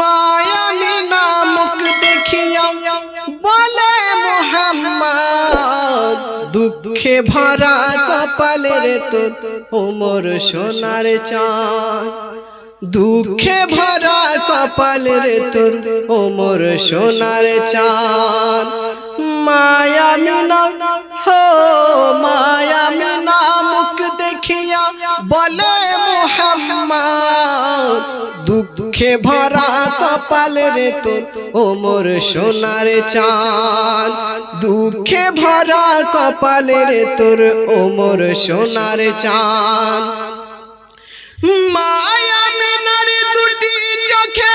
Miami নামক দেখিয়া বলে মোহাম্মদ, দুঃখে ভরা কপালের তোর ওমর সোনার চাঁদ। দুঃখে ভরা কপালের তোর ওমর সোনার চাঁদ। মায়ামি না হো দুঃখে ভরা কপালের তোর ওমর সোনার চাঁদ। দুঃখে ভরা কপালের তোর ওমর সোনার চাঁদ। মায়ামিনার দুটি চোখে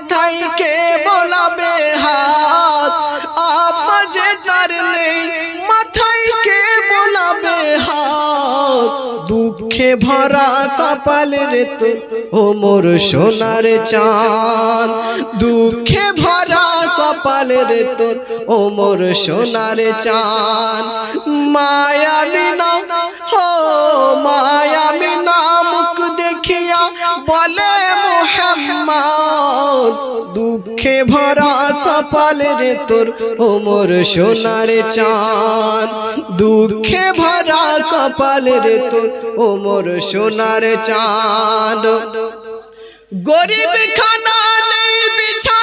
মাথায় কে বলাবে হাত আব্বাজ তার নেই মাথায় কে বলাবে হাত। দুঃখে ভরা কপালের তো ও মোর সোনার চাঁদ। দুঃখে ভরা কপালের তোর ও মোর সোনার চাঁদ। মায়ামি দুঃখে ভরা কপালের তোর ওমর মোর সোনার চাঁদ। দুঃখে ভরা কপালের তোর ওমর মোর সোনার চাঁদ। গরিব খানা নেই বিছানা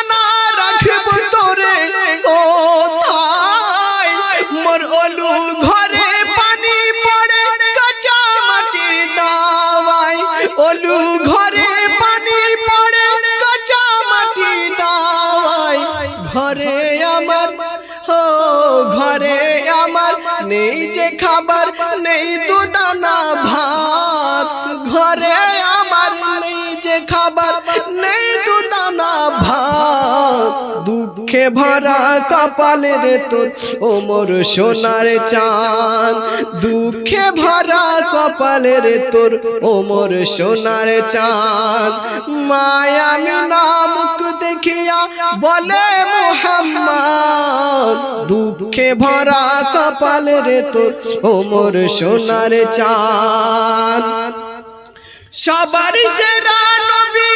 নেই যে খাবার, নেই দুদানা ভাত। ঘরে আমার নেই যে খাবার, নেই দুদানা ভাত। দুঃখে ভরা কপালের তোর ওমর সোনার চাঁদ। দুঃখে ভরা কপালের তোর ওমর সোনার চাঁদ। মায়ামি নামক দেখিয়া বলে মোহাম্মদ দুঃখে ভরা কপালের তোর ওমর সোনার চান সবার সেরা নবী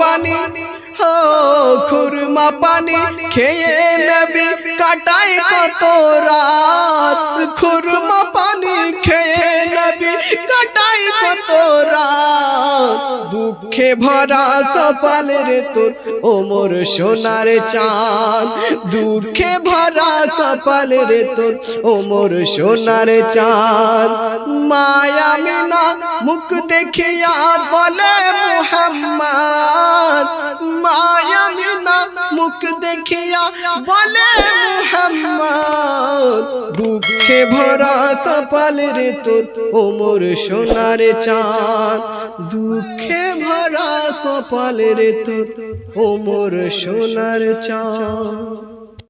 পানি হো খুরমা পানি খেয়ে নবী। কাটাই কত রাত, খুরমা পানি খেয়ে নবী। কাটাই কত রাত, দুঃখে ভরা কপালের তোর ওমর সোনার চাঁদ। দুঃখে ভরা কপালের তোর ওমর সোনার চাঁদ। মায়ামিনা মুখ দেখিয়া বলে মুখ দেখিয়া বলে, মোহাম্মদ, দুঃখে ভরা কপাল রে তোর ওমর সোনার চাঁদ। দুঃখে ভরা কপাল রে তোর ওমর সোনার চাঁদ।